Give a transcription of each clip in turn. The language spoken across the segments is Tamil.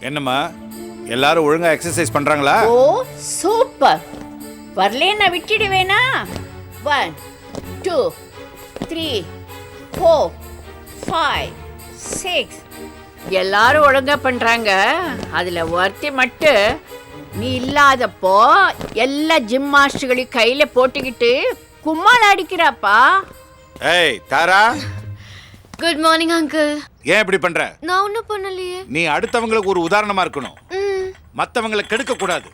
என்னம்மா எல்லாரும் ஒழுங்கா எக்ஸசைஸ் பண்றாங்களா? Oh super. வரலேன்னா விட்டுடுவேனா? One two three four five six எல்லாரும் ஒழுங்கா பண்றாங்க. அதுல ஒருத்தி மட்டும் நீ இல்லாதப்போ எல்லா ஜிம் மாஸ்டர்களையும் கையில போட்டுக்கிட்டு கும்மாள் அடிக்கிறாப்பா. ஏய் தாரா. குட் மார்னிங் அங்கிள் ஏன் இப்படி பண்ற நான் ஒன்றும் பண்ணலையே நீ அடுத்தவங்களுக்கு ஒரு உதாரணமா இருக்கணும் மத்தவங்களை கெடுக்க கூடாது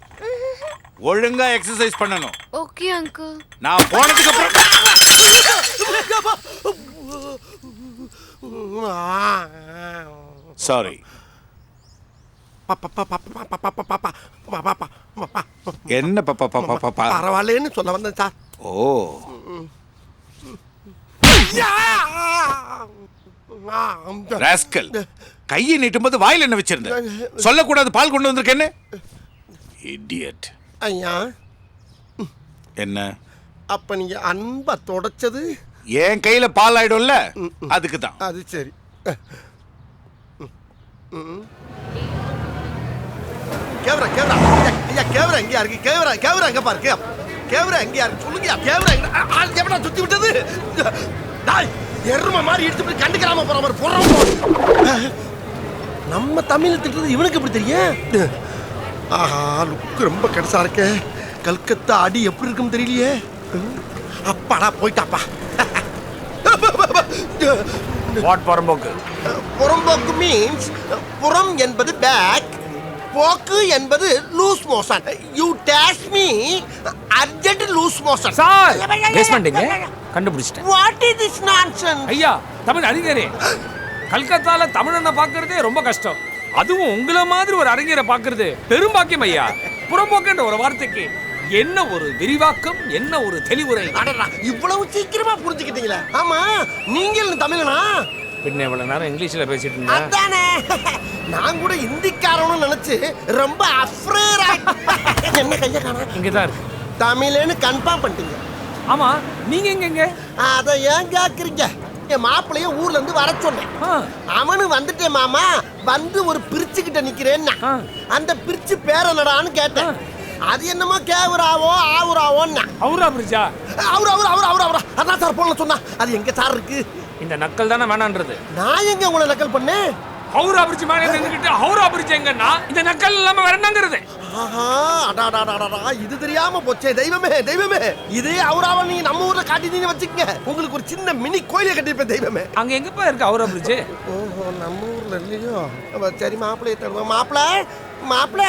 ஒழுங்கா எக்ஸசைஸ் பண்ணணும் ஓகே அங்கிள் நான் போனதுக்கு அப்புறம் சாரி என்ன பாப்பா பாப்பா பாப்பா பரவாயில்லன்னு சொல்ல வந்தேன் சார் ஓ ராஸ்கல் கையை நீட்டும்போது வாயில் என்ன வச்சிருந்த? சொல்லக்கூடாது பால் கொண்டு வந்திருக்கேன்னு இடியட் ஐயா. என்ன? அப்ப நீங்க அன்பா தொடச்சது? என் கையில பால் ஆயிடும்ல? அதுக்கு தான் அது சரி. கேவரா கேவரா ஐயா, கேவரா எங்கேயா இருக்கு? கேவரா கேவரா எங்க பாரு கேவரா எங்கேயா இருக்கு? சொல்லுங்க கேவரா எங்க ஆ, ஆ, எவனா சுத்தி விட்டது. எரும மாதிரி எடுத்து கண்டுக்கிறாம போற மாதிரி போறோம் நம்ம தமிழ் திட்டுறது இவனுக்கு எப்படி தெரியும்? ஆஹா லுக்கு ரொம்ப கடைசா இருக்கே. கல்கத்தா அடி எப்படி இருக்கும் தெரியலையே? அப்பாடா போயிட்டாப்பா. வாட் பரம்போக்கு புறம்போக்கு மீன்ஸ் புறம் என்பது பேக் போக்கு என்பது loose motion you dash me urgent loose motion sir பேஸ்மெண்ட்டுங்க கண்டுபிடிச்சிட்டேன். வாட் இஸ் திஸ் நான்சென்ஸ் ஐயா தமிழ் அறிஞரே கல்கத்தால தமிழனை பார்க்கறதே ரொம்ப கஷ்டம். அதுவும் உங்களை மாதிரி ஒரு அறிஞரை பார்க்கறது பெரும்பாக்கியம் ஐயா. புறம்போக்குன்ற ஒரு வார்த்தைக்கு என்ன ஒரு விரிவாக்கம் என்ன ஒரு தெளிவுரை? இவ்வளவு சீக்கிரமா புரிஞ்சுக்கிட்டீங்களா. ஆமா நீங்கள் தமிழனா? பின்ன இவ்வளவு நேரம் இங்கிலீஷ்ல பேசிட்டு இருந்தேன். அதானே. நான் கூட இந்திக்காரனும் நினைச்சு ரொம்ப அஃப்ரேர் என்ன கைய காணா? இங்கதான் இருக்கு. தமிழ்னு கன்ஃபார்ம் பண்ணிட்டீங்க. ஆமா நீங்க எங்க எங்க அதை ஏன் கேக்குறீங்க? என் மாப்பிளைய ஊர்ல இருந்து வர சொன்னேன். ஆ, அவனு வந்துட்டேன் மாமா. வந்து ஒரு பிரிச்சு கிட்ட நிக்கிறேன்னா. ஆ. அந்த பிரிச்சு பேர் என்னடான்னு கேட்டேன். அது என்னமோ கேவுராவோ ஆவுராவோன்னா அவரா பிரிச்சா? அவரு அவரு அவரு அவரு. அவரா அதான் சார் போன சொன்னா. அது எங்க சார் இருக்கு? இந்த நக்கல் தானே வேணான்றது. நான் எங்க உங்களை நக்கல் பண்ணேன்? ஹவுரா பிரிச்சு மேலே நின்றுக்கிட்டு ஹவுரா பிரிச்சு எங்கன்னா இந்த நக்கல் இல்லாம வேற என்னங்கிறது? ஆஹா அடாடாடாடாடா இது தெரியாம போச்சே தெய்வமே தெய்வமே. இதே அவராவ நீங்க நம்ம ஊர்ல காட்டினீங்க வச்சுக்கங்க. உங்களுக்கு ஒரு சின்ன மினி கோயிலை கட்டிருப்பேன் தெய்வமே. அங்க எங்கப்பா இருக்கு ஹவுரா பிரிட்ஜ் ஓஹோ நம்ம ஊர்ல இல்லையோ. சரி மாப்பிள்ளைய தருவோம் மாப்பிள்ள மாப்பிள்ள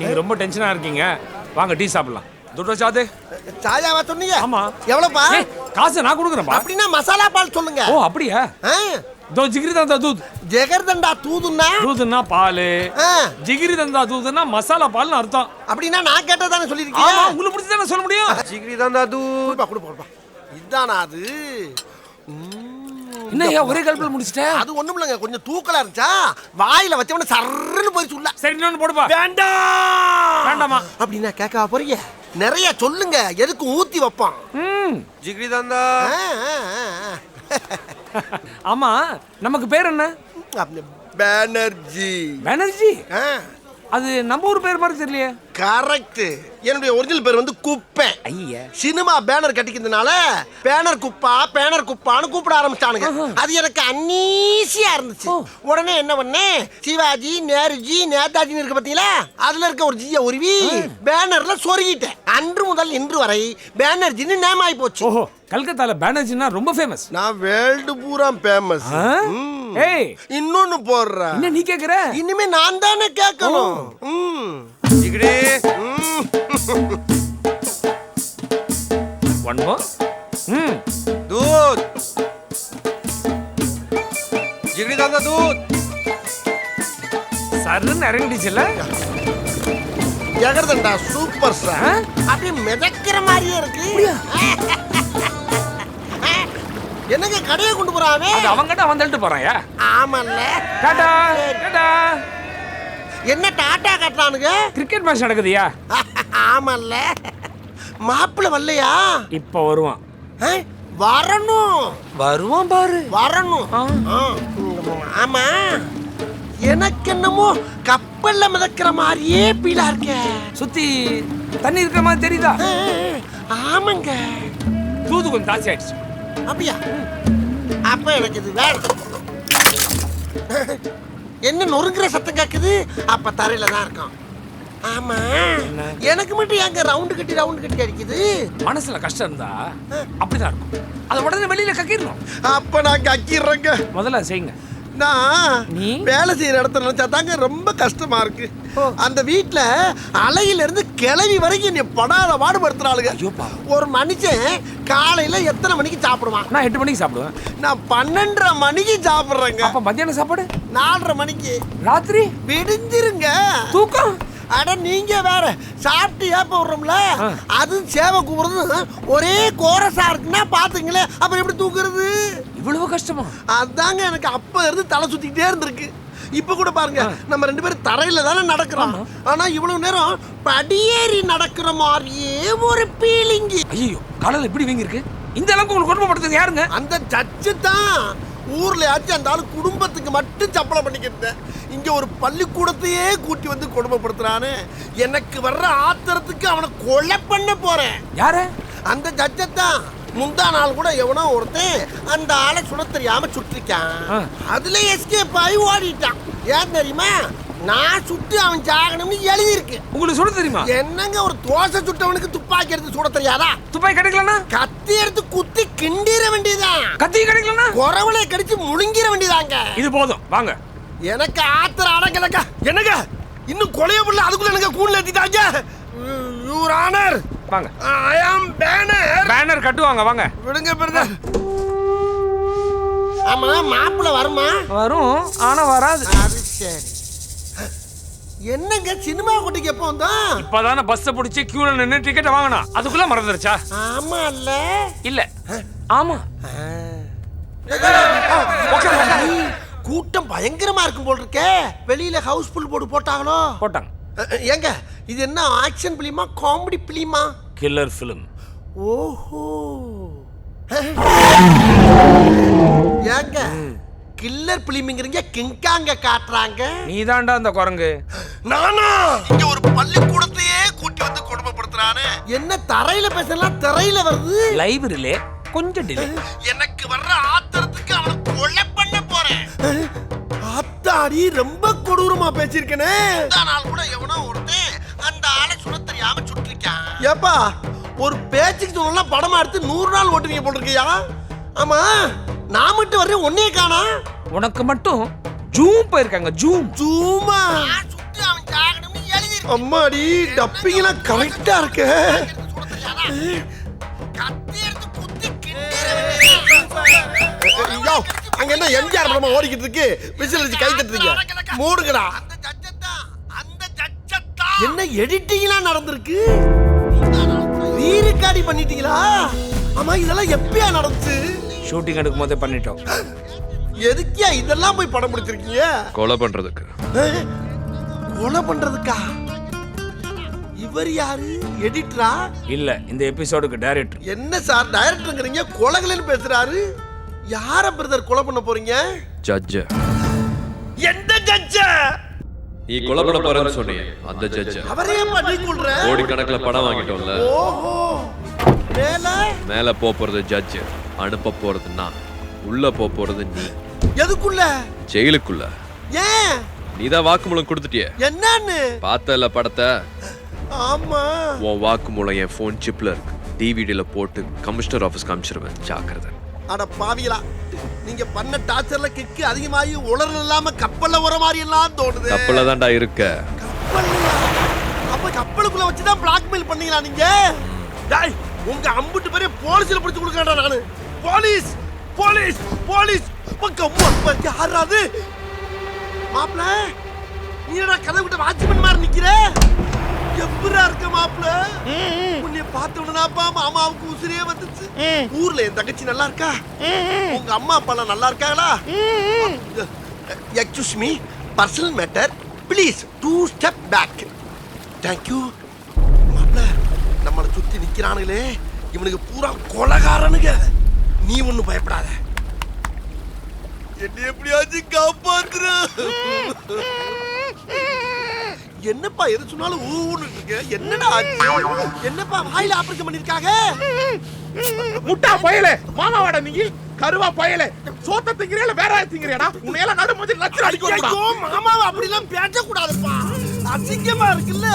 நீங்க ரொம்ப டென்ஷனா இருக்கீங்க. வாங்க டீ சாப்பிடலாம். துட்டோ சாது சாயாவா சொன்னீங்க? ஆமா. எவ்வளவுப்பா காசு நான் கொடுக்குறேன்பா. அப்படின்னா மசாலா பால் சொல்லுங்க. ஓ அப்படியா? ஆ, தோ ஜிகிரி தந்தா தூத். ஜெகர்தண்டா தூதுன்னா? தூதுன்னா பால். ஆ, ஜிகிரி தந்தா தூதுன்னா மசாலா பால்னு அர்த்தம். அப்படின்னா நான் கேட்டதானே ஆமா சொல்லிருக்கீங்க உங்களுக்கு பிடிச்சி தானே சொல்ல முடியும். ஜிகிரி தாண்டா தூ கொடுப்பா கொடுப்பா கொடுப்பா. இதானா அது? ம், என்ன ஐயா ஒரே கல்பில் முடிச்சிட்டேன் அது ஒண்ணும் இல்லைங்க கொஞ்சம் தூக்கலா இருந்துச்சா? வாயில வச்சவன சர்ன்னு போய் சொல்ல சரி இன்னொன்னு போடுப்பா. வேண்டாம்! வேண்டாமா? அப்படின்னா கேட்கவா போறீங்க? நிறைய சொல்லுங்க. எதுக்கு ஊத்தி வைப்பான்? ம். ஜிகிரி தாண்டா ஆமா நமக்கு பேர் என்ன? பேனர்ஜி. பானர்ஜி? அது நம்ம ஊர் பேர் மாதிரி தெரியலையே. கரெக்ட் என்னுடைய ஒரிஜினல் பேர் வந்து குப்பை. ஐயா. சினிமா பேனர் கட்டிக்கிறதுனால பேனர் குப்பா பேனர் குப்பான்னு கூப்பிட ஆரம்பிச்சானுங்க அது எனக்கு அன்னீசியா இருந்துச்சு. உடனே என்ன பண்ணேன் சிவாஜி நேருஜி நேதாஜின்னு இருக்கு பாத்தீங்களா அதுல இருக்க ஒரு ஜிய உருவி பேனர்ல சொருகிட்டேன். அன்று முதல் இன்று வரை பேனர்ஜின்னு நேம் ஆகி போச்சு. ஓஹோ. கல்கத்தால பானர்ஜினா ரொம்ப ஃபேமஸ் நான் வேர்ல்டு பூரா ஃபேமஸ் ஏய் இன்னொன்னு போடுறேன் என்ன நீ கேக்குற இனிமே நான் தானே கேட்கணும் ம். ம். ஒன் மோர் ம் दूध जिगरी दादा दूध சருன்னு இறங்கிடுச்சுல்ல ஜெகர்தண்டா சூப்பர் ஆ? சார் அப்படியே மிதக்கிற மாதிரியே இருக்கு என்னங்க கடையை கொண்டு போறாவே? அது அவங்கிட்ட அவன் தள்ளிட்டு போறான்யா ஆமல்ல. டாடா டாடா. என்ன டாட்டா கட்டுறானுங்க? கிரிக்கெட் மேட்ச் நடக்குதுயா? ஆமல்ல. மாப்பிள்ள வரலையா? இப்போ வருவான். ஆ? வரணும். வருவான் பாரு. வரணும். ஆ. ஆ. ஆமா. எனக்கு என்னமோ கப்பல்ல மிதக்கிற மாதிரியே பீலா இருக்க. சுத்தி தண்ணி இருக்கிற மாதிரி தெரியுதா? ஆமாங்க. தூது கொஞ்சம் தாசி ஆயிடுச்சு. அப்படியா? அப்ப எனக்கு இது வேணும் என்ன நொறுங்குற சத்தம் கேக்குது? அப்ப தரையில தான் இருக்கும் ஆமா. எனக்கு மட்டும் எங்க ரவுண்டு கட்டி ரவுண்டு கட்டி அடிக்குது? மனசுல கஷ்டம் இருந்தா அப்படிதான் இருக்கும். அதை உடனே வெளியில கக்கிடணும் அப்ப நான் கக்கிடுறேங்க முதல்ல செய்யுங்க. நான் நீ? வேலை செய்யற இடத்துல நினைச்சா தாங்க ரொம்ப கஷ்டமா இருக்கு. அந்த வீட்ல அலையில இருந்து கிளவி வரைக்கும் நீ படாத பாடுபடுத்துறாளுங்க. ஒரு மனுஷன் காலையில எத்தனை மணிக்கு சாப்பிடுவான்? நான் எட்டு மணிக்கு சாப்பிடுவேன். நான் பன்னெண்டரை மணிக்கு சாப்பிடுறேங்க. அப்ப மத்தியானம் சாப்பாடு? நாலரை மணிக்கு. ராத்திரி? விடிஞ்சிருங்க. தூக்கம்? அட நீங்க வேற சாப்பிட்டு ஏப்ப விடுறோம்ல. அது சேவை கூப்பிடுறது ஒரே கோரஸா இருக்குன்னா பாத்துங்களேன். அப்புறம் எப்படி தூக்குறது? இவ்வளவு கஷ்டமா? அதாங்க எனக்கு அப்ப இருந்து தலை சுத்திக்கிட்டே இருந்திருக்கு. இப்ப கூட பாருங்க நம்ம ரெண்டு பேரும் தரையில தானே நடக்கிறோம். ஆனா இவ்வளவு நேரம் படியேறி நடக்கிற மாதிரியே ஒரு பீலிங்கி ஐயோ காலையில இப்படி வீங்கி இருக்கு இந்த அளவுக்கு உங்களுக்கு குடும்பப்படுத்துறது யாருங்க? அந்த ஜட்ஜு தான் ஊர்லயாச்சும் அந்த ஆளு குடும்பத்துக்கு மட்டும் சப்பளம் பண்ணிக்கிட்டு இங்க ஒரு பள்ளிக்கூடத்தையே கூட்டி வந்து கொடுமைப்படுத்துறானே. எனக்கு வர்ற ஆத்திரத்துக்கு அவனை கொலை பண்ண போறேன். யாரு? அந்த ஜட்ஜை தான். முந்தா நாள் கூட எவனோ ஒருத்தன் அந்த ஆளை சுட தெரியாம சுட்டிருக்கான். அதுல எஸ்கேப் ஆகி ஓடிட்டான். ஏன் தெரியுமா? நான் சுட்டு அவன் சாகணும்னு எழுதியிருக்கு. உங்களுக்கு சொல்ல தெரியுமா? என்னங்க ஒரு தோசை சுட்டவனுக்கு துப்பாக்கி எடுத்து சுட தெரியாதா? துப்பாக்கி கிடைக்கலனா கத்தி எடுத்து குத்தி கிண்டிர வேண்டியதுதான் கத்தி கிடைக்கலனா குறவளை கடிச்சு முழுங்கிற வேண்டியதாங்க. இது போதும். வாங்க. எனக்கு ஆத்திர அடங்கலக்கா என்னங்க? இன்னும் கொலைய புள்ள அதுக்குள்ள எனக்கு கூண்டுல ஏத்திட்டாங்க? Your honour. வாங்க. ஐ ஆம் பேனர் பேனர் கட்டுவாங்க வாங்க. விடுங்க பிரதர். ஆமா மாப்பிள்ள வருமா? வரும் ஆனா வராது. அது சரி. என்னங்க சினிமா குட்டிக்கு எப்போ வந்தோம் இப்பதானே பஸ் பிடிச்சி கியூல நின்னு டிக்கெட் வாங்கணும் அதுக்குள்ள மறந்துருச்சா? ஆமா இல்ல. இல்ல ஆமா. கூட்டம் பயங்கரமா இருக்கும் போல் இருக்கே. வெளியில ஹவுஸ் ஃபுல் போர்டு போட்டாங்களோ? போட்டாங்க. ஏங்க இது என்ன ஆக்ஷன் பிலிமா காமெடி பிலிமா கில்லர் ஃபிலிம் ஓஹோ. ஏங்க கில்லர் பிலிமிங்கிறீங்க கிங்காங்க காட்டுறாங்க. நீதான்டா அந்த குரங்கு. நானா? இங்க ஒரு பள்ளிக்கூடத்தையே கூட்டி வந்து கொடுமைப்படுத்துறானே. என்ன தரையில பேசலாம் திரையில வருது? லைப்ரரியிலே கொஞ்சம் டிலே எனக்கு வர்ற ஆத்திரத்துக்கு அவனை கொலை பண்ண போறேன். ஆத்தாடி ரொம்ப கொடூரமா பேசிருக்கனே நாள் கூட எவனோ ஒருத்தன் தெரியாம சுட்டிருக்கான் ஏப்பா ஒரு பேச்சுக்கு சொல்லலாம் படமா எடுத்து நூறு நாள் ஓட்டுவீங்க போட்டிருக்கியா? ஆமா நான் மட்டும் வர்றேன் ஒன்னே காணா. உனக்கு மட்டும் ஜூம் போயிருக்காங்க ஜூம். ஜூமா? அம்மாடி டப்பிங்லாம் கரெக்டா இருக்கு. ஐயோ, அங்க என்ன எம்ஜிஆர் படமா ஓடிக்கிட்டு இருக்கு? விசில் வச்சு கை தட்டுறீங்க. மூடுங்கடா. என்ன எடிட்டிங்லாம் நடந்திருக்கு? ரீரிகார்டி பண்ணிட்டீங்களா? ஆமா இதெல்லாம் எப்பயா நடந்துச்சு? ஷூட்டிங் எடுக்கும் போதே பண்ணிட்டோம். எதுக்கியா இதெல்லாம் போய் படம் பிடிச்சிருக்கீங்க? கொலை பண்றதுக்கு. கொலை பண்றதுக்கா? இவர் யாரு? எடிட்டரா இல்ல இந்த எபிசோடுக்கு டைரக்டர் என்ன சார் டைரக்டருங்கிறீங்க கொலைகளன்னு பேசுறாரு. யார பிரதர் கொலை பண்ண போறீங்க? ஜட்ஜ எந்த ஜட்ஜ நீ கொலை பண்ண போறேன்னு சொன்னியே. அந்த ஜட்ஜ அவரே பண்ணி கொள்ற கோடிக்கணக்கில் பணம் வாங்கிட்டோம்ல. ஓஹோ. மேல? மேல போக போறது ஜட்ஜ் அனுப்ப போறது நான். உள்ள போக போறது நீ. எதுக்குள்ள? ஜெயிலுக்குள்ள. ஏன்? நீ தான் வாக்குமூலம் கொடுத்துட்டியே. என்னன்னு? பார்த்தல படத்தை? ஆமா. உன் வாக்குமூலம் என் ஃபோன் சிப்ல இருக்கு. டிவிடியில போட்டு கமிஷனர் ஆஃபீஸ் காமிச்சிருவேன் ஜாக்கிரதை. அட பாவிகளா நீங்க பண்ண டார்ச்சர்ல கிக்கு அதிகமாகி உலர் இல்லாம கப்பல்ல வர மாதிரி எல்லாம் தோணுது. கப்பல்ல தான்டா இருக்க? அப்ப கப்பலுக்குள்ள வச்சுதான் பிளாக்மெயில் பண்ணீங்களா நீங்க? டேய் உங்க அம்புட்டு பேரே போலீஸ்ல பிடிச்சு கொடுக்கறா நானு. Police police police. பக்கம் யாராது மாப்ள நீ என்ன கதவு கிட்ட வாட்ச்மேன் மாதிரி நிக்கிற? எப்பரா இருக்க மாப்ள உன்னை பார்த்த உடனேப்பா மாமாவுக்கு உசிரியே வந்துச்சு. ஊர்ல என் தங்கச்சி நல்லா இருக்கா? உங்க அம்மா அப்பா எல்லாம் நல்லா இருக்காங்களா? Excuse me. Personal matter please two step back thank you மாப்ள நம்மளை சுத்தி நிக்கிறானுங்களே. இவனுக்கு பூரா கொலகாரனுங்க. நீ ஒன்றும் பயப்படாத. என்ன எப்படியாச்சும் காப்பாத்துரு என்னப்பா எது சொன்னாலும் ஊன்னு இருக்கு. என்னடா என்னப்பா வாயில ஆபரேஷன் பண்ணிருக்காங்க? முட்டா பயலே மாமாவாடா நீ. கருவா பயலே. சோத்த திங்கிறேல வேற திங்கிறேடா. உன்னையில நடு மூஞ்சி லட்சம் அடிக்கணும்டா ஐயோ மாமாவை அப்படிலாம் பேசக்கூடாதுப்பா. அசிங்கமா இருக்குல்ல.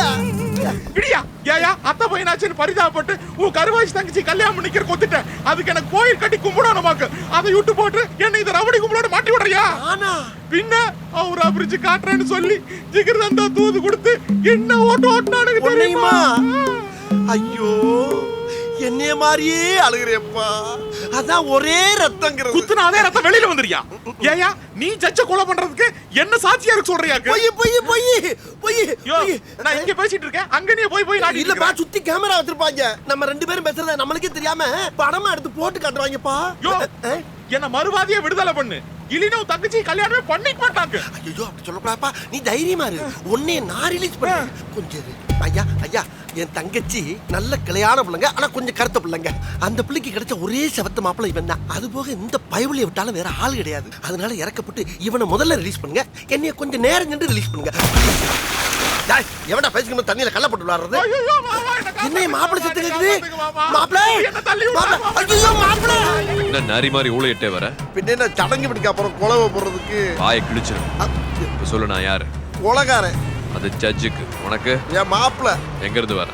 விடியா ஏயா அத்தை பையனாச்சுன்னு பரிதாபப்பட்டு உன் கருவாச்சி தங்கச்சி கல்யாணம் பண்ணிக்கிற கொத்துட்டேன் அதுக்கு எனக்கு கோயில் கட்டி கும்பிடணும் மாக்கு அதை விட்டு போட்டு என்ன இந்த ரவடி கும்பிடோட மாட்டி விடுறியா? பின்ன அவர் அபிரிச்சு காட்டுறேன்னு சொல்லி ஜிகிர் தந்தா தூது கொடுத்து என்ன ஓட்டு ஓட்டுனானுங்க தெரியுமா? ஐயோ. என்னைய மாதிரியே அழுகிறேப்பா. அதான் ஒரே ரத்தங்கிறது. குத்துனா அதே ரத்தம் வெளியில வந்துறியா ஏயா நீ ஜட்ஜ கொலை பண்றதுக்கு என்ன சாட்சியா இருக்கு சொல்றியாக்கு பொய் பொய் பொய் பொய் நான் இங்க பேசிட்டு இருக்கேன். அங்க நீ போய் போய் நாடி இல்லப்பா சுத்தி கேமரா வச்சிருப்பாங்க. நம்ம ரெண்டு பேரும் பேசுறத நம்மளுக்கே தெரியாம படமா எடுத்து போட்டு காட்டுவாங்கப்பா என்ன மறுவாதியா விடுதலை பண்ணு. இல்லைன்னா தங்கச்சி கல்யாணமே பண்ணிக்க மாட்டாங்க. ஐயோ அப்படி சொல்லக்கூடாப்பா நீ தைரியமா இரு. உன்னைய நான் ரிலீஸ் பண்ண. கொஞ்சம். ஐயா ஐயா என் தங்கச்சி நல்ல கிளையான பிள்ளைங்க. ஆனா கொஞ்சம் கருத்த பிள்ளைங்க. அந்த பிள்ளைக்கு கிடைச்ச ஒரே செவத்த மாப்பிள்ளை இவன் தான். அது போக இந்த பயவுளியை விட்டாலும் வேற ஆள் கிடையாது. அதனால இறக்கப்பட்டு இவனை முதல்ல ரிலீஸ் பண்ணுங்க. என்னைய கொஞ்சம் நேரம் சென்று ரிலீஸ் பண்ணுங்க. எவன்டா பேசிக்கணும் தண்ணியில கள்ள போட்டு விளாடுறது? என்ன மாப்பிள்ளை செத்து என்ன கேக்குது. மாப்பிள்ளை! என்ன தள்ளி விடு, மாப்பிள்ளை! மாமா. ஐயோ மாப்பிள்ளை! என்ன நரி மாதிரி ஊழையிட்டே வர? பின்ன என்ன சடங்கு பிடிக்க அப்புறம் குலவை போடுறதுக்கு. வாயை இப்ப சொல்லு நான் யாரு? கொலகாரன் அது ஜட்ஜுக்கு உனக்கு? என் மாப்பிள்ளை. எங்க இருந்து வர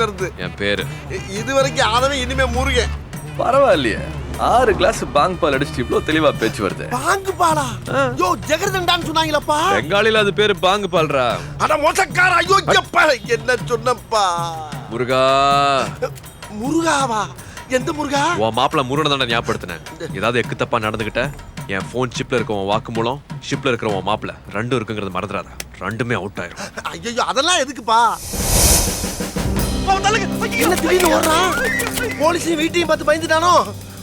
இருந்து. என் பேரு. இது வரைக்கும் ஆதவன் இனிமே முருகன். பரவாயில்லையே. ஆறு கிளாஸ் பாங் பால் அடிச்சுட்டு இவ்வளவு தெளிவா பேச்சு வருது. பாங்கு பாலா? யோ ஜெகர்தண்டான்னு சொன்னாங்களப்பா? பெங்காலில அது பேரு பாங்கு பால்ரா அட மோசக்கார ஐயோ எப்பா என்ன சொன்னப்பா? முருகா. முருகாவா? எந்த முருகா? உன் மாப்பிள்ள முருகனை தானே ஞாபகப்படுத்தினேன் ஏதாவது எக்கு தப்பா நடந்துகிட்ட? என் ஃபோன் சிப்ல இருக்க உன் வாக்குமூலம் ஷிப்ல இருக்கிற உன் மாப்பிள்ள ரெண்டும் இருக்குங்கிறது மறந்துடாத. ரெண்டுமே அவுட் ஆயிரும். ஐயோ அதெல்லாம் எதுக்குப்பா? என்ன திடீர்னு ஓடுறான்? போலீஸையும் வீட்டையும் பார்த்து பயந்துட்டானோ?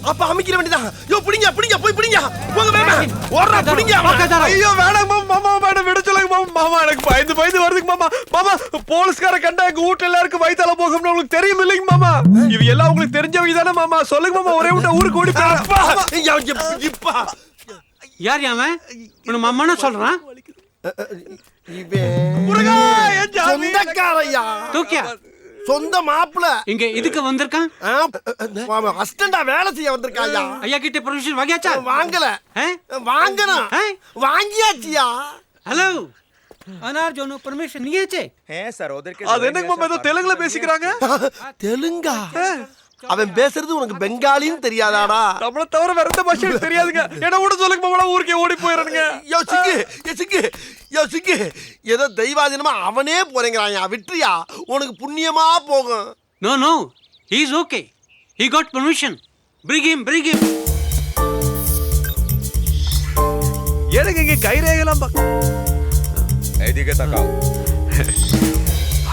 அப்ப அமைக்கிற வேண்டியதான் யோ பிடிங்க பிடிங்க போய் பிடிங்க. போங்க வேணா ஓடுறா பிடிங்க. ஐயோ வேணாம் மாமா மேடம் விட சொல்லுங்க மாமா மாமா எனக்கு பயந்து பயந்து வருதுங்க மாமா. மாமா போலீஸ்கார கண்டா எங்க வீட்டுல எல்லாருக்கும் வயித்தால போகும்னு உங்களுக்கு தெரியும் இல்லைங்க மாமா. இவ எல்லாம் உங்களுக்கு தெரிஞ்சவங்க தானே மாமா. சொல்லுங்க மாமா ஒரே விட்ட ஊருக்கு ஓடி ஐயா, இப்ப- யார் அவன் உன் அம்மான்னு சொல்றான்? இவன் முருகா, என் ஜாமீன் சொந்தக்காரையா? தூக்கியா? சொந்த மாப்பிள. இங்க இதுக்கு வந்திருக்கான்? அசிஸ்டண்டா வேலை செய்ய வந்திருக்காயா ஐயா கிட்ட பெர்மிஷன் வாங்கியாச்சா? வாங்கல. வாங்கணும். வாங்கியாச்சியா? ஹலோ అనార్ జోను పర్మిషన్ నియే చే హే సర్ ఓదర్ కే அவன் பேசுறது உனக்கு பெங்காலின்னு தெரியாதாடா? நம்மள தவிர வேற எந்த பாஷை தெரியாதுங்க. என்ன கூட சொல்லுங்க மாமா ஊருக்கே ஓடி போயிடுறேங்க யோ சிக்கு யோ சிக்கு யோ சிக்கு ஏதோ தெய்வாதீனமா அவனே போறேங்கிறாயா விட்ரியா உனக்கு புண்ணியமா போகும். No no is okay he got permission brick him brick him எனக்கு இங்க கைரேகலாம் எதுக்கு தக்கா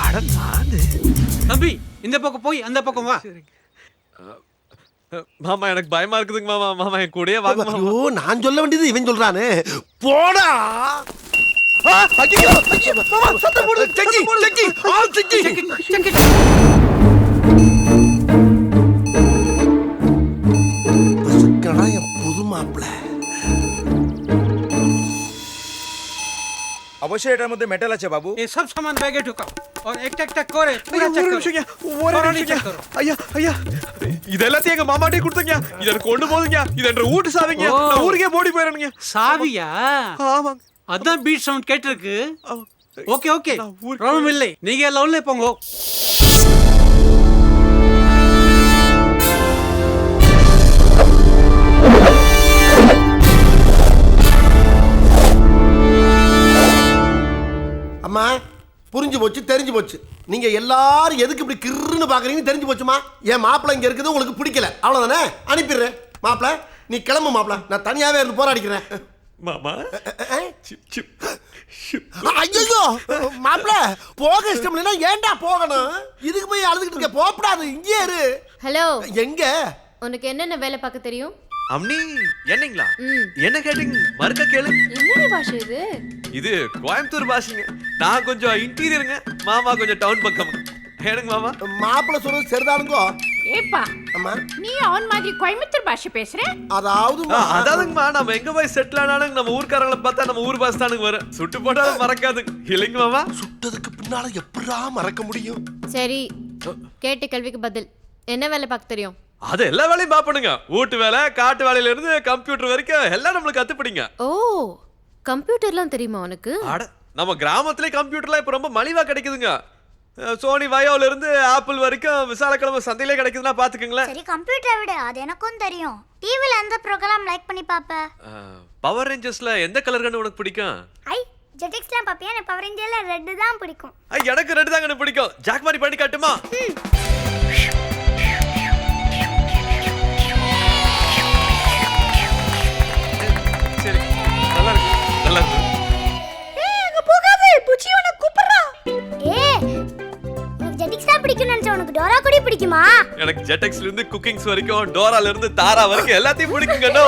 அட நான். தம்பி இந்த பக்கம் போய் அந்த பக்கம் வா. மாமா எனக்கு பயமா இருக்குதுங்க மாமா. மாமா என் கூடயே வாங்க ஐயோ நான் சொல்ல வேண்டியது இவன் சொல்றானே. போடா! ஆ, சத்தம் போடு, செக்கி, செக்கி, ஆள் செக்கி. பசுக்கடா অবশ্যই এটার মধ্যে মেটাল আছে বাবু। এসব সামান ব্যাগে ঢুকাও। আর একটা একটা করে পুরো চেক করো। ஓரடி check করো। ஐயா ஐயா இது எல்லாத்தையும் எங்க மாமாட்டே கொடுத்தங்க இதை கொண்டு போதுங்க இதை என்ற வீட்டு சாவிங்க நான் ஊருக்கே ஓடி போயிடணுங்க சாவியா ஆமாங்க அதான் பீட் சவுண்ட் கேட்டிருக்கு ஓகே ஓகே நான் ஊருக்கு- இல்லை நீங்க லவுன்ல போங்க அம்மா புரிஞ்சு போச்சு தெரிஞ்சு போச்சு. நீங்க எல்லாரும் எதுக்கு இப்படி கிறுன்னு பாக்குறீங்கன்னு தெரிஞ்சு போச்சுமா? என் மாப்பிள்ளை இங்க இருக்குது உங்களுக்கு பிடிக்கல. அவ்வளவுதானே? அனுப்பிடுறேன். மாப்பிள்ளை நீ கிளம்பு மாப்பிள்ளை. நான் தனியாவே இருந்து போராடிக்கிறேன். மாமா சிப் சிப் சிப். ஐயோ மாப்பிள்ள போக இஷ்டம் இல்லைன்னா ஏன்டா போகணும்? இதுக்கு போய் அழுதுகிட்டு இருக்க போகக்கூடாது இங்கே இரு. ஹலோ. எங்க? உனக்கு என்னென்ன வேலை பார்க்க தெரியும்? அம்னி என்னங்களா. என்ன கேட்டீங்க? மறுக்க கேளு. என்ன பாஷை இது? இது கோயம்புத்தூர் பாஷைங்க. நான் கொஞ்சம் இன்டீரியருங்க மாமா கொஞ்சம் டவுன் பக்கம். ஏனுங்க மாமா. மாப்பிள்ள சொல்றது சரிதானுங்கோ. ஏப்பா அம்மா. நீ அவன் மாதிரி கோயம்புத்தூர் பாஷை பேசுற? அதாவது அதாவதுங்கம்மா நம்ம எங்க போய் செட்டில் ஆனாலும் நம்ம ஊர்க்காரங்களை பார்த்தா நம்ம ஊர் பாஸ் தானுங்க வரும். சுட்டு போட்டாலும் மறக்காது. இல்லைங்க மாமா. சுட்டதுக்கு பின்னால எப்படா மறக்க முடியும்? சரி கேட்ட கேள்விக்கு பதில். என்ன வேலை பார்க்க தெரியும்? அது எல்லா வேலையும் பாப்பணுங்க வீட்டு வேலை காட்டு வேலையில இருந்து கம்ப்யூட்டர் வரைக்கும் எல்லாம் நம்மளுக்கு கத்துப்பிடிங்க. ஓ கம்ப்யூட்டர்லாம் தெரியுமா உனக்கு? அட நம்ம கிராமத்திலே கம்ப்யூட்டர்லாம் இப்போ ரொம்ப மலிவா கிடைக்குதுங்க. சோனி வயோல இருந்து ஆப்பிள் வரைக்கும் விசாலக்கிழமை சந்தையிலே கிடைக்குதுன்னா பாத்துக்கங்களேன் சரி கம்ப்யூட்டரை விடு. அது எனக்கும் தெரியும். டிவில எந்த ப்ரோக்ராம் லைக் பண்ணி பாப்ப பவர் ரேஞ்சர்ஸ்ல எந்த கலர் கண்ணு உனக்கு பிடிக்கும்? ஐ ஜெட்டிக்ஸ்லாம் பாப்பியா எனக்கு பவர் இந்தியால ரெட்டு தான் பிடிக்கும். ஐ, எனக்கு ரெண்டு தாங்க பிடிக்கும். ஜாக் மாதிரி பண்ணி காட்டுமா? கூட பிடிக்குமா? எனக்கு ஜெட்டெக்ஸ்ல இருந்து குக்கிங்ஸ் வரைக்கும் டோரால இருந்து தாரா வரைக்கும் எல்லாத்தையும் பிடிக்குங்க நோ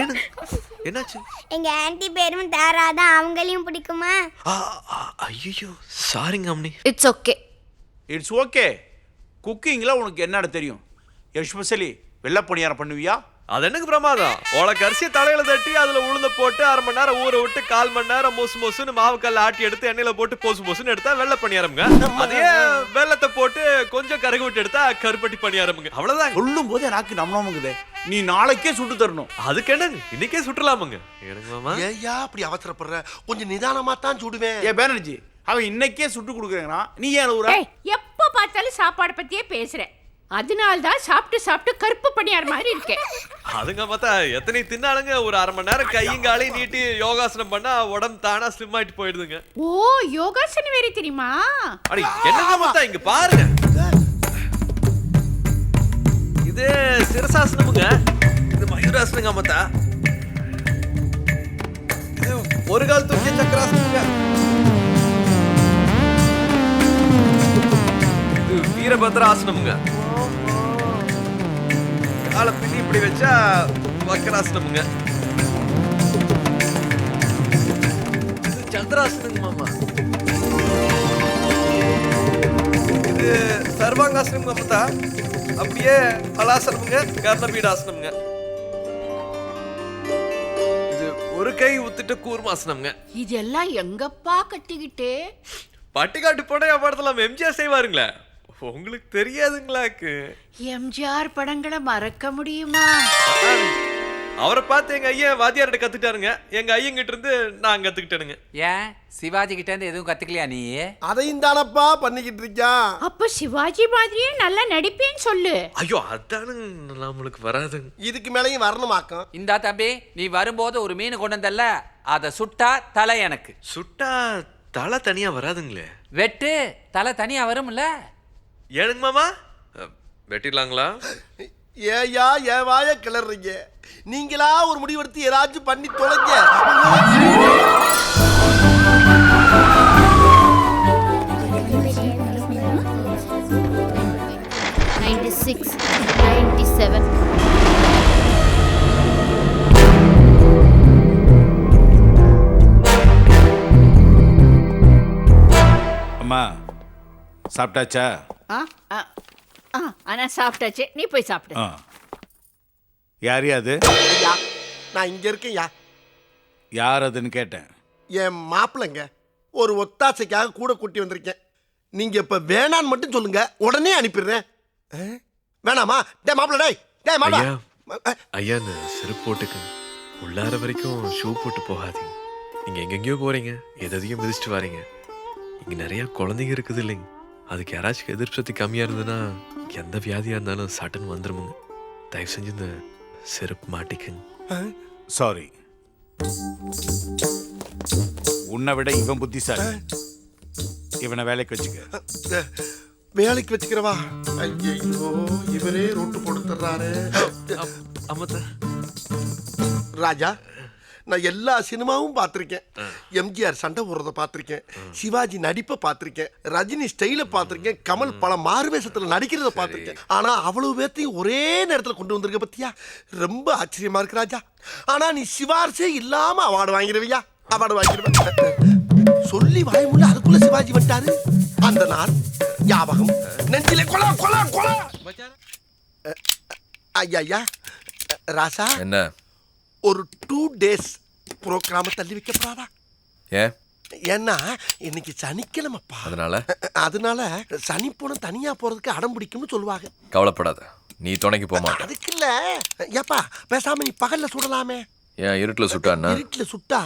ஏனு? என்னாச்சு? எங்க ஆன்ட்டி பேரும் தாரா தான் அவங்களையும் பிடிக்குமா? ஐயோ சாரிங்க அம்னி. இட்ஸ் ஓகே இட்ஸ் ஓகே குக்கிங்கில் உனக்கு என்னடா தெரியும். எஸ்பெஷலி வெள்ளை பணியாரம் பண்ணுவியா? அது எனக்கு பிரமாதம்? உனக்கு அரிசியை தலையில தட்டி அதுல உளுந்த போட்டு அரை மணி நேரம் ஊற விட்டு கால் மணி நேரம் மொசு மொசுன்னு மாவு கல்ல ஆட்டி எடுத்து எண்ணெயில போட்டு பொசு பொசுன்னு எடுத்தா வெள்ளை பணியாரம்ங்க அதே வெள்ளத்தை போட்டு கொஞ்சம் கருகு விட்டு எடுத்தா கருப்பட்டி பணியாரம்ங்க அவ்வளவுதாங்க சொல்லும் போது எனக்கு நம்ம நமக்குதே நீ நாளைக்கே சுட்டு தரணும். அதுக்கு என்னங்க? இன்னைக்கே சுற்றலாமுங்க எனக்கு மாமா. ஏய்யா அப்படி அவசரப்படுற? கொஞ்சம் நிதானமா தான் சுடுவேன். ஏ பேனர்ஜி அவன் இன்னைக்கே சுட்டு கொடுக்குறேங்கிறான் நீ ஏன் ஊரா ஏய் எப்ப பார்த்தாலும் சாப்பாடு பத்தியே பேசுற. அதனால தான் சாப்பிட்டு சாப்பிட்டு கருப்பு பணியார் மாதிரி இருக்கேன். அதுங்க பார்த்தா எத்தனை தின்னாலுங்க ஒரு அரை மணி நேரம் கையும் காலையும் நீட்டி யோகாசனம் பண்ணா உடம்பு தானா ஸ்லிம் ஆயிட்டு போயிடுதுங்க. ஓ யோகாசனம் வேற தெரியுமா? அடி என்னங்க பார்த்தா? இங்க பாருங்க. இது சிரசாசனமுங்க. இது மயூராசனங்க மத்தா இது ஒரு கால் தூக்கிய சக்கராசனமுங்க இது வீரபத்ராசனமுங்க. காலை பின்னி இப்படி வச்சா வக்கராசனமுங்க இது சந்திராசனங்க மாமா. இது சர்வாங்காசனம் மமதா அப்படியே பலாசனமுங்க கர்ணபீடாசனமுங்க இது ஒரு கை உத்துட்டு கூர்மாசனம்ங்க இதெல்லாம் எங்கப்பா கட்டிக்கிட்டு? பட்டிக்காட்டு போட படத்துல எம்ஜிஆர் செய்வாருங்களே. உங்களுக்கு தெரியாதுங்களாக்கு? எம்ஜிஆர் படங்களை மறக்க முடியுமா? அவரை பார்த்து எங்க ஐயன் வாத்தியார்கிட்ட கத்துட்டாருங்க எங்க ஐயங்கிட்ட இருந்து நான் கத்துக்கிட்டேனுங்க. ஏன்? சிவாஜி கிட்ட இருந்து எதுவும் கத்துக்கலையா நீ? அதையும் தானப்பா பண்ணிக்கிட்டு இருக்கான் அப்ப சிவாஜி மாதிரியே நல்லா நடிப்பேன்னு சொல்லு. ஐயோ அதானுங்க நம்மளுக்கு வராதுங்க. இதுக்கு மேலேயும் வரணுமாக்கம்? இந்தா தம்பி நீ வரும்போது ஒரு மீன் கொண்டு வந்தல்ல அதை சுட்டா தலை எனக்கு. சுட்டா தலை தனியா வராதுங்களே. வெட்டு தலை தனியா வரும்ல? ஏனுங்க மாமா? வெட்டிடலாங்களா? ஏயா ஏன் வாய கிளறீங்க நீங்களா ஒரு முடிவெடுத்து ஏதாச்சும் பண்ணி தொலைங்க. நைன்டி சிக்ஸ் நைன்டி செவன் அம்மா சாப்பிட்டாச்சா? ஆ? ஆ, ஆ. ஆனா சாப்பிட்டாச்சு. நீ போய் சாப்பிடு. ஆ. யார் அது? ஐயா நான் இங்க இருக்கேன்யா யார் அதுன்னு கேட்டேன். என் மாப்பிள்ளைங்க ஒரு ஒத்தாசைக்காக கூட கூட்டி வந்திருக்கேன். நீங்க இப்ப வேணான்னு மட்டும் சொல்லுங்க. உடனே அனுப்பிடுறேன். ஆ? வேணாமா? டேய் மாப்பிள்ள டேய். டேய் ஐயா. மாப்பிள்ள ஐயா இந்த செருப்பு போட்டுக்குங்க உள்ளார வரைக்கும் ஷூ போட்டு போகாதீங்க. நீங்க எங்கெங்கேயோ போறீங்க. எதையும் மிதிச்சிட்டு வரீங்க. இங்க நிறைய குழந்தைங்க இருக்குது இல்லைங்க. அதுக்கு யாராச்சும் எதிர்ப்பு சக்தி கம்மியா இருந்ததுன்னா எந்த வியாதியா இருந்தாலும் சட்டன் வந்துருமுங்க தயவு செஞ்சு இந்த செருப்பு மாட்டிக்குங்க சாரி உன்னை விட இவன் புத்திசாலி இவனை வேலைக்கு வச்சுக்க வேலைக்கு வச்சுக்கிறவா ஐயோ இவரே ரோட்டு அம்மத்தா ராஜா நான் எல்லா சினிமாவும் பார்த்துருக்கேன். எம்ஜிஆர் சண்டை போடுறத பார்த்துருக்கேன். சிவாஜி நடிப்பை பார்த்துருக்கேன். ரஜினி ஸ்டைலை பார்த்துருக்கேன். கமல் பல மாறுவேஷத்தில் நடிக்கிறத பார்த்துருக்கேன். ஆனா அவ்வளவு பேர்த்தையும் ஒரே நேரத்தில் கொண்டு வந்திருக்க பத்தியா? ரொம்ப ஆச்சரியமா இருக்கு ராஜா. ஆனா நீ சிவார்சே இல்லாம அவார்டு வாங்கிடுவியா அவார்டு வாங்கிடுவேன் சொல்லி வாய் முள்ள அதுக்குள்ள சிவாஜி வந்துட்டாரு. அந்த நாள் ஞாபகம். நெஞ்சிலே கொலா கொலா கொலா. ஐயா. ராசா. என்ன? ஒரு டூ டேஸ் ப்ரோக்ராம தள்ளி வைக்கப்படாதா? ஏன்? ஏன்னா இன்னைக்கு சனிக்கிழமைப்பா. அதனால? அதனால சனி போன தனியா போறதுக்கு அடம் பிடிக்கும்னு சொல்லுவாங்க. கவலைப்படாத. நீ துணைக்கு மாட்ட அதுக்கு இல்ல. ஏப்பா பேசாம நீ பகல்ல சுடலாமே. ஏன் இருட்டுல சுட்டான்னா இருட்டுல சுட்டா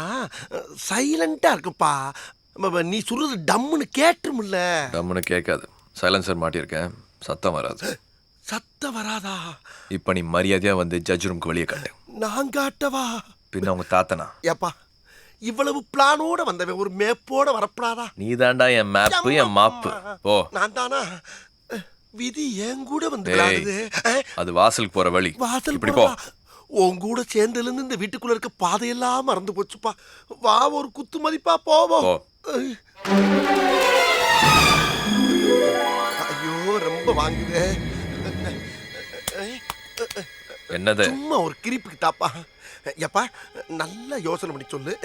சைலண்டா இருக்குப்பா. நீ சொல்றது டம்முன்னு கேட்டுருமில்ல டம்முன்னு கேட்காது. சைலன்சர் மாட்டியிருக்கேன். சத்தம் வராது. சத்தம் வராதா? இப்போ நீ மரியாதையா வந்து ஜட்ஜ் ரூமுக்கு வெளியே காட்டு. நான் காட்டவா பின்ன உங்க தாத்தனா? ஏப்பா இவ்வளவு பிளானோட வந்தவன் ஒரு மேப்போட வரப்படாதா? நீ தாண்டா என் மேப்பு என் மாப்பு. போ. நான் தானா விதி என் கூட வந்து விளையாடுது. அது வாசலுக்கு போற வழி. வாசல் இப்படி போ? உன் கூட சேர்ந்துல இருந்து இந்த வீட்டுக்குள்ள இருக்க பாதையெல்லாம் மறந்து போச்சுப்பா. வா ஒரு குத்து மதிப்பா போவோம். போ. ஐயோ ரொம்ப வாங்குதே. என்னது? சும்மா ஒரு கிரிப்புக்கு தாப்பா. எப்பா நல்லா யோசனை பண்ணி சொல்லு.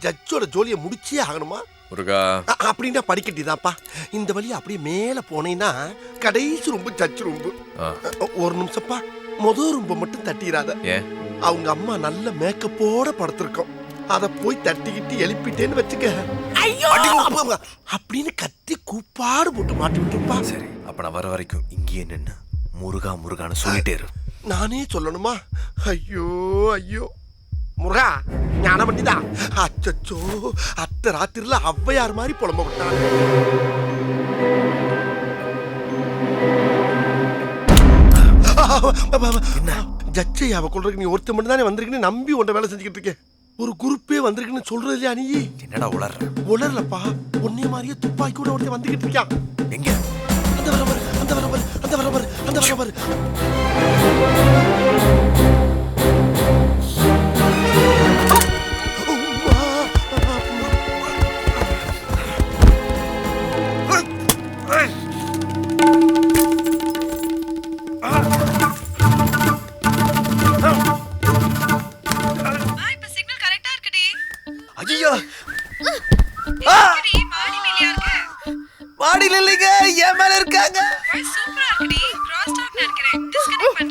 ஜட்ஜோட ஜோலியை முடிச்சே ஆகணுமா? முருகா. அப்படின்னா படிக்கட்டி தான்ப்பா. இந்த வழி அப்படியே மேலே போனீங்கன்னா கடைசி ரொம்ப ஜட்ஜ் ரொம்ப. ஒரு நிமிஷப்பா முத ரொம்ப மட்டும் தட்டிடாத அவங்க அம்மா நல்ல மேக்கப்போட படுத்திருக்கோம். அத போய் தட்டிக்கிட்டு எழுப்பிட்டேன்னு வச்சுக்க. அப்ப, அப்படின்னு கத்தி கூப்பாடு போட்டு மாட்டி விட்டுருப்பா. சரி அப்ப நான் வர வரைக்கும் இங்கேயே நின்னு முருகா முருகான்னு சொல்லிட்டே இரு. நானே சொல்லணுமா? ஐயோ ஐயோ. முருகா ஞான பண்ணிதா அச்சச்சோ அத்த ராத்திரில ஔவையார் மாதிரி புலம்ப விட்டாங்க. ஜட்ஜை அவ கொள்றதுக்கு நீ ஒருத்த மட்டும் தானே வந்திருக்குன்னு நம்பி உன்ட வேலை செஞ்சுக்கிட்டு இருக்கேன் ஒரு குரூப்பே வந்திருக்குன்னு சொல்றது இல்லையா நீ? என்னடா உளர்ற? உணரலப்பா உன்னைய மாதிரியே துப்பாக்கி கூட ஒருத்தன் வந்துகிட்டு இருக்கான். எங்க? அந்த வர பாரு அந்த வர பாரு அந்த வர பாரு அந்த வர பாரு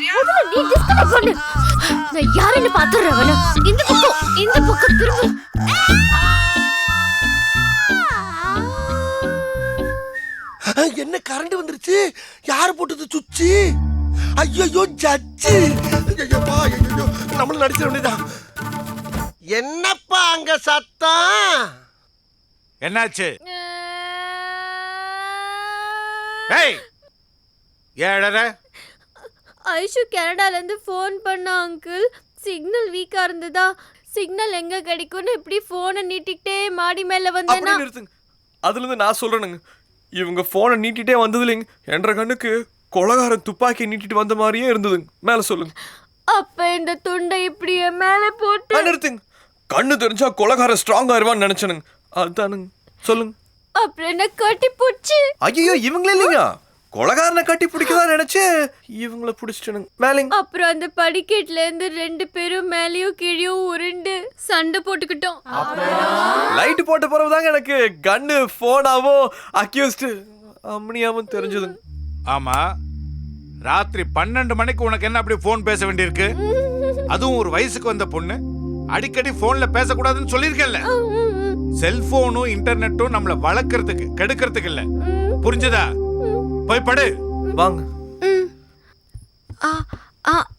முதல்ல நீ டிஸ்கனெக்ட் பண்ணு. நான் யாருன்னு பாத்துறேன் அவன. இந்த பக்கம் இந்த பக்கம் திரும்ப. என்ன கரண்ட் வந்துருச்சு? யார் போட்டது சுச்சி? ஐயோ ஜட்ஜி. ஐயோப்பா ஐயோ நம்மளும் நடிச்சிட வேண்டியதான் என்னப்பா அங்க சத்தம்? என்னாச்சு? ஏய் ஏழற ஐஷு கனடால இருந்து ஃபோன் பண்ண அங்கிள். சிக்னல் வீக்கா இருந்ததா? சிக்னல் எங்க கிடைக்கும்னு இப்படி போனை நீட்டிக்கிட்டே மாடி மேல வந்தேன்னா அப்படியே நிறுத்துங்க. அதுல இருந்து நான் சொல்றேனுங்க. இவங்க போனை நீட்டிட்டே வந்தது இல்லைங்க என்ற கண்ணுக்கு கொலகாரன் துப்பாக்கி நீட்டிட்டு வந்த மாதிரியே இருந்ததுங்க. மேல சொல்லுங்க. அப்ப இந்த துண்டை இப்படி என் மேல போட்டு நிறுத்துங்க. கண்ணு தெரிஞ்சா கொலகாரன் ஸ்ட்ராங் ஆயிருவான்னு நினைச்சனுங்க. அதுதானுங்க. சொல்லுங்க. அப்புறம் என்ன கட்டி போச்சு ஐயோ இவங்களே இல்லைங்க. கொலகாரனை கட்டி பிடிக்கதான் நினைச்சு இவங்கள பிடிச்சிட்டனுங்க. மேலேங்க அப்புறம் அந்த படிக்கட்டுல இருந்து ரெண்டு பேரும் மேலேயும் கீழேயும் உருண்டு சண்டை போட்டுக்கிட்டோம். லைட் போட்ட பிறகுதாங்க எனக்கு. கன்னு போனாவும் அக்யூஸ்டு அம்னியாவும் தெரிஞ்சதுங்க ஆமா. ராத்திரி பன்னெண்டு மணிக்கு உனக்கு என்ன அப்படி ஃபோன் பேச வேண்டியிருக்கு? அதுவும் ஒரு வயசுக்கு வந்த பொண்ணு. அடிக்கடி போன்ல பேசக்கூடாதுன்னு சொல்லியிருக்கேன்ல. செல்போனும் இன்டர்நெட்டும் நம்மள வளர்க்கறதுக்கு கெடுக்கிறதுக்கு இல்ல. புரிஞ்சதா? போய் படு. வாங்க.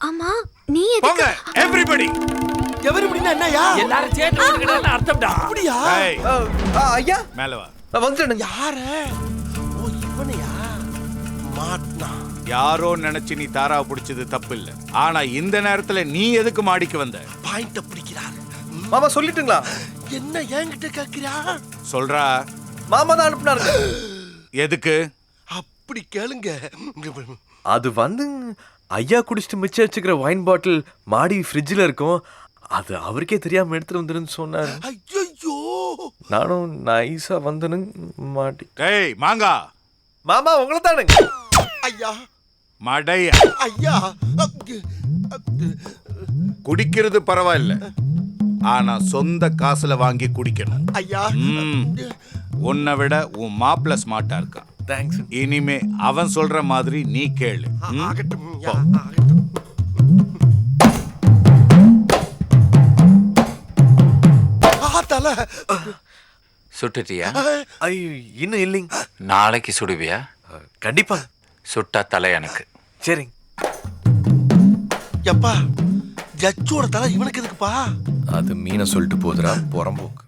ஆமா நீ போங்க எவ்ரிபடி எவரு இப்படின்னா என்னயா எல்லாரும் சேர்ந்து வந்துக்கிட்டான்னு அர்த்தம்டா. அப்படியா? ஐயா. மேல வா. நான் வந்துட்டேனுங்க யார? ஓ இவனையா? மாட்டினா யாரோ நினைச்சு நீ தாரா பிடிச்சது தப்பு இல்ல ஆனா இந்த நேரத்துல நீ எதுக்கு மாடிக்கு வந்த? பாயிண்ட பிடிக்கிறார். மாமா சொல்லிட்டுங்களா? என்ன என்கிட்ட கேக்குறியா? சொல்றா. மாமா தான் அனுப்புனாருங்க. எதுக்கு? அப்படி கேளுங்க. அது வந்து ஐயா குடிச்சிட்டு மிச்சம் வச்சுக்கிற ஒயின் பாட்டில் மாடி ஃப்ரிட்ஜில் இருக்கும். அது அவருக்கே தெரியாம எடுத்துட்டு வந்துருன்னு சொன்னாரு. ஐயோ நானும் நைஸா வந்தனு மாட்டி. டேய் மாங்கா. மாமா உங்களை தானுங்க. ஐயா. மடைய. ஐயா. குடிக்கிறது பரவாயில்ல. ஆனா சொந்த காசுல வாங்கி குடிக்கணும். ஐயா. ம். உன்னை விட உன் மாப்பிள்ள ஸ்மார்ட்டா இருக்கான் தேங்க்ஸ் இனிமே அவன் சொல்ற மாதிரி நீ கேளு? ஆகட்டும். ஆகட்டும். ஆ, தல. சுட்டுட்டியா? ஐயோ இன்னும் இல்லைங்க. நாளைக்கு சுடுவியா? கண்டிப்பா. சுட்டா தலை எனக்கு. சரிங்க. எப்பா ஜட்ஜோட தலை இவனுக்கு எதுக்குப்பா? அது மீனை சொல்லிட்டு போதுரா புறம்போக்கு.